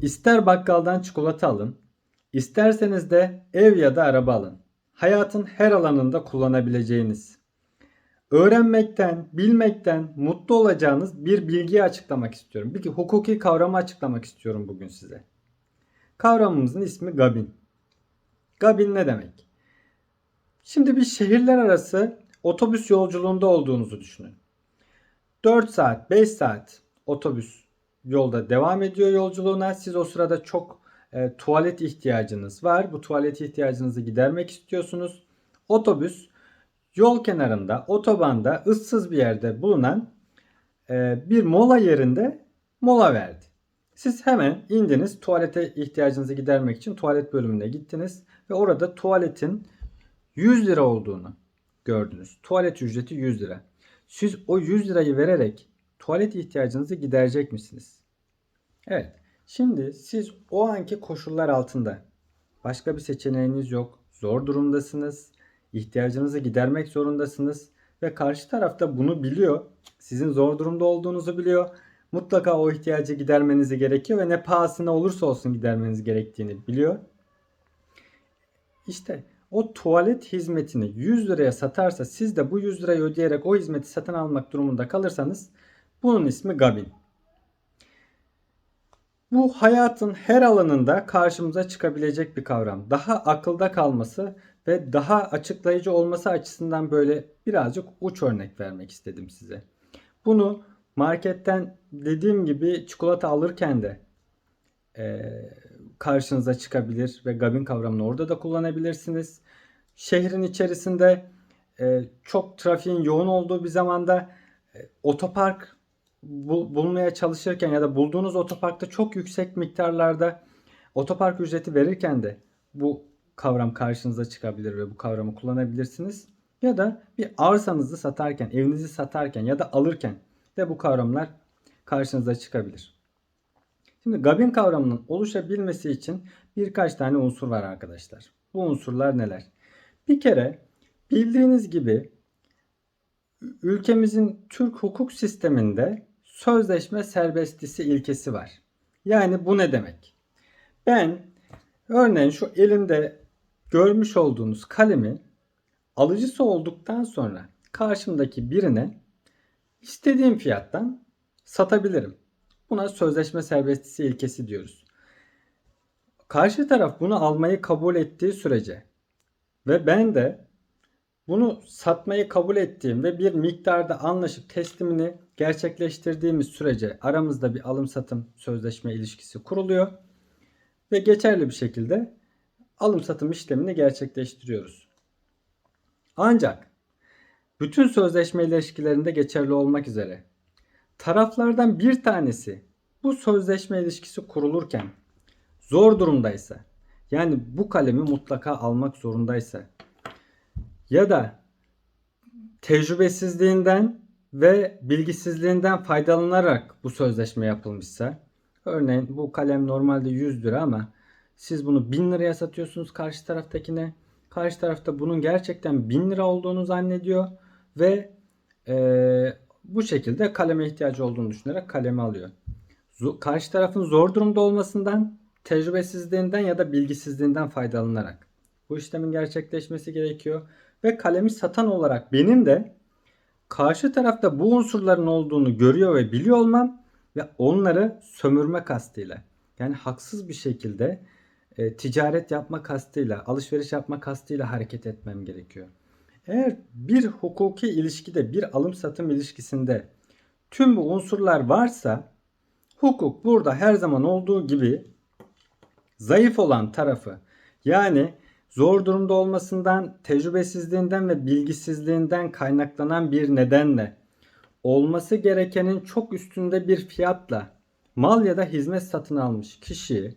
İster bakkaldan çikolata alın, isterseniz de ev ya da araba alın. Hayatın her alanında kullanabileceğiniz, öğrenmekten, bilmekten mutlu olacağınız bir bilgiyi açıklamak istiyorum. Bir hukuki kavramı açıklamak istiyorum bugün size. Kavramımızın ismi Gabin. Gabin ne demek? Şimdi bir şehirler arası otobüs yolculuğunda olduğunuzu düşünün. 4 saat, 5 saat otobüs yolda devam ediyor yolculuğuna. Siz o sırada çok e, tuvalet ihtiyacınız var. Bu tuvalet ihtiyacınızı gidermek istiyorsunuz. Otobüs yol kenarında, otobanda, ıssız bir yerde bulunan e, bir mola yerinde mola verdi. Siz hemen indiniz, tuvalete ihtiyacınızı gidermek için tuvalet bölümüne gittiniz ve orada tuvaletin 100 lira olduğunu gördünüz. Tuvalet ücreti 100 lira. Siz o 100 lirayı vererek tuvalet ihtiyacınızı giderecek misiniz? Evet. Şimdi siz o anki koşullar altında başka bir seçeneğiniz yok. Zor durumdasınız. ihtiyacınızı gidermek zorundasınız ve karşı tarafta bunu biliyor. Sizin zor durumda olduğunuzu biliyor. Mutlaka o ihtiyacı gidermenizi gerekiyor ve ne pahasına olursa olsun gidermeniz gerektiğini biliyor. İşte o tuvalet hizmetini 100 liraya satarsa siz de bu 100 lirayı ödeyerek o hizmeti satın almak durumunda kalırsanız bunun ismi Gabin. Bu hayatın her alanında karşımıza çıkabilecek bir kavram. Daha akılda kalması ve daha açıklayıcı olması açısından böyle birazcık uç örnek vermek istedim size. Bunu marketten dediğim gibi çikolata alırken de e, karşınıza çıkabilir ve Gabin kavramını orada da kullanabilirsiniz. Şehrin içerisinde e, çok trafiğin yoğun olduğu bir zamanda e, otopark bul- bulmaya çalışırken ya da bulduğunuz otoparkta çok yüksek miktarlarda otopark ücreti verirken de bu kavram karşınıza çıkabilir ve bu kavramı kullanabilirsiniz. Ya da bir arsanızı satarken, evinizi satarken ya da alırken de bu kavramlar karşınıza çıkabilir. Şimdi Gabin kavramının oluşabilmesi için birkaç tane unsur var arkadaşlar. Bu unsurlar neler? Bir kere bildiğiniz gibi ülkemizin Türk hukuk sisteminde sözleşme serbestisi ilkesi var. Yani bu ne demek? Ben örneğin şu elimde görmüş olduğunuz kalemi alıcısı olduktan sonra karşımdaki birine istediğim fiyattan satabilirim. Buna sözleşme serbestisi ilkesi diyoruz. Karşı taraf bunu almayı kabul ettiği sürece ve ben de bunu satmayı kabul ettiğim ve bir miktarda anlaşıp teslimini gerçekleştirdiğimiz sürece aramızda bir alım satım sözleşme ilişkisi kuruluyor ve geçerli bir şekilde alım satım işlemini gerçekleştiriyoruz. Ancak bütün sözleşme ilişkilerinde geçerli olmak üzere taraflardan bir tanesi bu sözleşme ilişkisi kurulurken zor durumdaysa yani bu kalemi mutlaka almak zorundaysa ya da tecrübesizliğinden ve bilgisizliğinden faydalanarak bu sözleşme yapılmışsa örneğin bu kalem normalde 100 lira ama siz bunu 1000 liraya satıyorsunuz karşı taraftakine. Karşı tarafta bunun gerçekten 1000 lira olduğunu zannediyor ve e, bu şekilde kaleme ihtiyacı olduğunu düşünerek kalemi alıyor. Karşı tarafın zor durumda olmasından, tecrübesizliğinden ya da bilgisizliğinden faydalanarak bu işlemin gerçekleşmesi gerekiyor. Ve kalemi satan olarak benim de karşı tarafta bu unsurların olduğunu görüyor ve biliyor olmam ve onları sömürme kastıyla yani haksız bir şekilde e, ticaret yapma kastıyla, alışveriş yapma kastıyla hareket etmem gerekiyor. Eğer bir hukuki ilişkide, bir alım satım ilişkisinde tüm bu unsurlar varsa hukuk burada her zaman olduğu gibi zayıf olan tarafı yani zor durumda olmasından, tecrübesizliğinden ve bilgisizliğinden kaynaklanan bir nedenle olması gerekenin çok üstünde bir fiyatla mal ya da hizmet satın almış kişiyi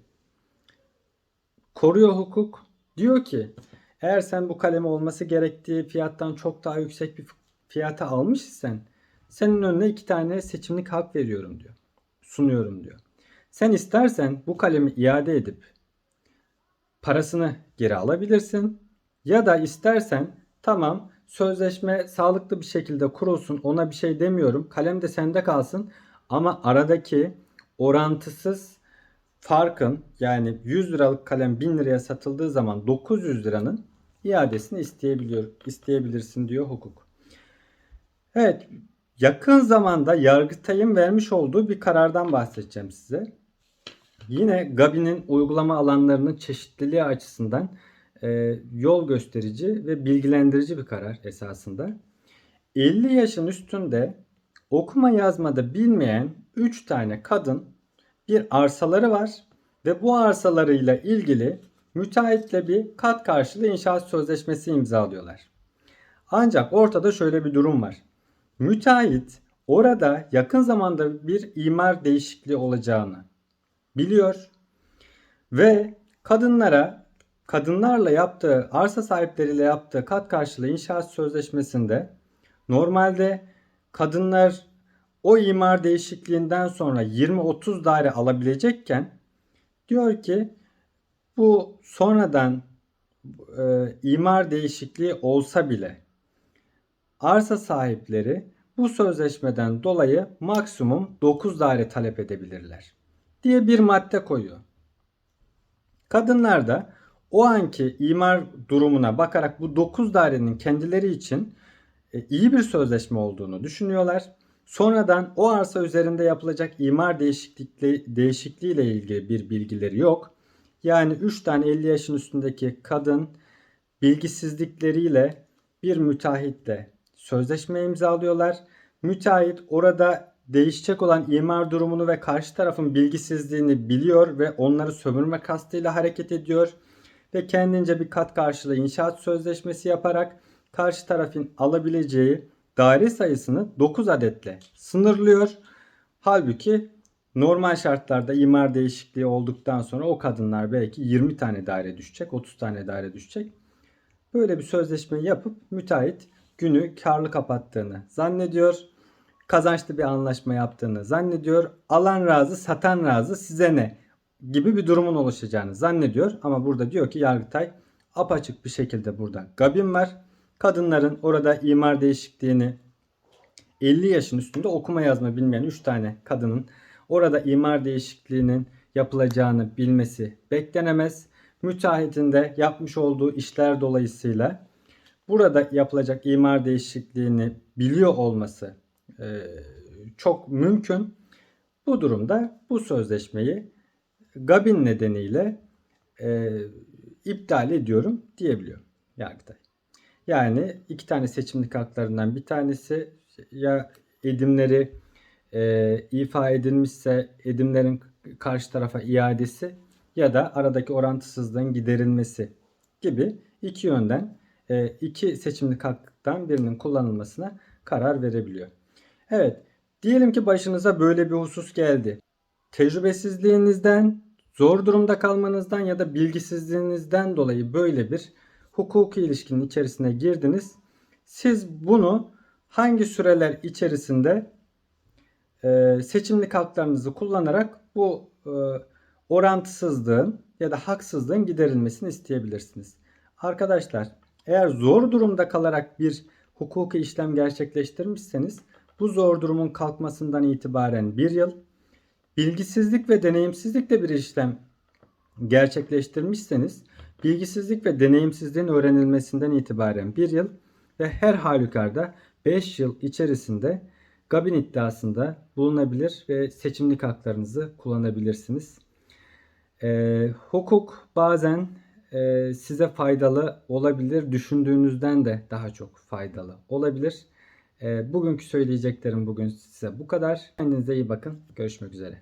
koruyor hukuk. Diyor ki eğer sen bu kalemi olması gerektiği fiyattan çok daha yüksek bir fiyata almış isen senin önüne iki tane seçimlik hak veriyorum diyor. Sunuyorum diyor. Sen istersen bu kalemi iade edip parasını geri alabilirsin. Ya da istersen tamam sözleşme sağlıklı bir şekilde kurulsun ona bir şey demiyorum. Kalem de sende kalsın ama aradaki orantısız farkın yani 100 liralık kalem 1000 liraya satıldığı zaman 900 liranın iadesini isteyebiliyor, isteyebilirsin diyor hukuk. Evet, yakın zamanda Yargıtay'ın vermiş olduğu bir karardan bahsedeceğim size. Yine Gabi'nin uygulama alanlarının çeşitliliği açısından e, yol gösterici ve bilgilendirici bir karar esasında. 50 yaşın üstünde okuma yazmada bilmeyen 3 tane kadın bir arsaları var ve bu arsalarıyla ilgili müteahhitle bir kat karşılığı inşaat sözleşmesi imzalıyorlar. Ancak ortada şöyle bir durum var. Müteahhit orada yakın zamanda bir imar değişikliği olacağını biliyor ve kadınlara kadınlarla yaptığı arsa sahipleriyle yaptığı kat karşılığı inşaat sözleşmesinde normalde kadınlar o imar değişikliğinden sonra 20-30 daire alabilecekken diyor ki bu sonradan e, imar değişikliği olsa bile arsa sahipleri bu sözleşmeden dolayı maksimum 9 daire talep edebilirler diye bir madde koyuyor. Kadınlar da o anki imar durumuna bakarak bu 9 dairenin kendileri için e, iyi bir sözleşme olduğunu düşünüyorlar. Sonradan o arsa üzerinde yapılacak imar değişiklikle, değişikliği ile ilgili bir bilgileri yok. Yani 3 tane 50 yaşın üstündeki kadın bilgisizlikleriyle bir müteahhitle sözleşme imzalıyorlar. Müteahhit orada değişecek olan imar durumunu ve karşı tarafın bilgisizliğini biliyor ve onları sömürme kastıyla hareket ediyor ve kendince bir kat karşılığı inşaat sözleşmesi yaparak karşı tarafın alabileceği daire sayısını 9 adetle sınırlıyor. Halbuki normal şartlarda imar değişikliği olduktan sonra o kadınlar belki 20 tane daire düşecek, 30 tane daire düşecek. Böyle bir sözleşme yapıp müteahhit günü karlı kapattığını zannediyor. Kazançlı bir anlaşma yaptığını zannediyor. Alan razı, satan razı size ne gibi bir durumun oluşacağını zannediyor. Ama burada diyor ki Yargıtay apaçık bir şekilde burada gabim var. Kadınların orada imar değişikliğini 50 yaşın üstünde okuma yazma bilmeyen 3 tane kadının orada imar değişikliğinin yapılacağını bilmesi beklenemez. Müteahhitin de yapmış olduğu işler dolayısıyla burada yapılacak imar değişikliğini biliyor olması çok mümkün. Bu durumda bu sözleşmeyi Gabin nedeniyle e, iptal ediyorum diyebiliyor Yargıtay. Yani iki tane seçimlik haklarından bir tanesi ya edimleri e, ifa edilmişse edimlerin karşı tarafa iadesi ya da aradaki orantısızlığın giderilmesi gibi iki yönden e, iki seçimlik haktan birinin kullanılmasına karar verebiliyor. Evet diyelim ki başınıza böyle bir husus geldi. Tecrübesizliğinizden, zor durumda kalmanızdan ya da bilgisizliğinizden dolayı böyle bir hukuki ilişkinin içerisine girdiniz. Siz bunu hangi süreler içerisinde e, seçimlik haklarınızı kullanarak bu e, orantısızlığın ya da haksızlığın giderilmesini isteyebilirsiniz. Arkadaşlar eğer zor durumda kalarak bir hukuki işlem gerçekleştirmişseniz bu zor durumun kalkmasından itibaren bir yıl, bilgisizlik ve deneyimsizlikle bir işlem gerçekleştirmişseniz bilgisizlik ve deneyimsizliğin öğrenilmesinden itibaren bir yıl ve her halükarda 5 yıl içerisinde Gabin iddiasında bulunabilir ve seçimlik haklarınızı kullanabilirsiniz. E, hukuk bazen e, size faydalı olabilir, düşündüğünüzden de daha çok faydalı olabilir. E, bugünkü söyleyeceklerim bugün size bu kadar. Kendinize iyi bakın. Görüşmek üzere.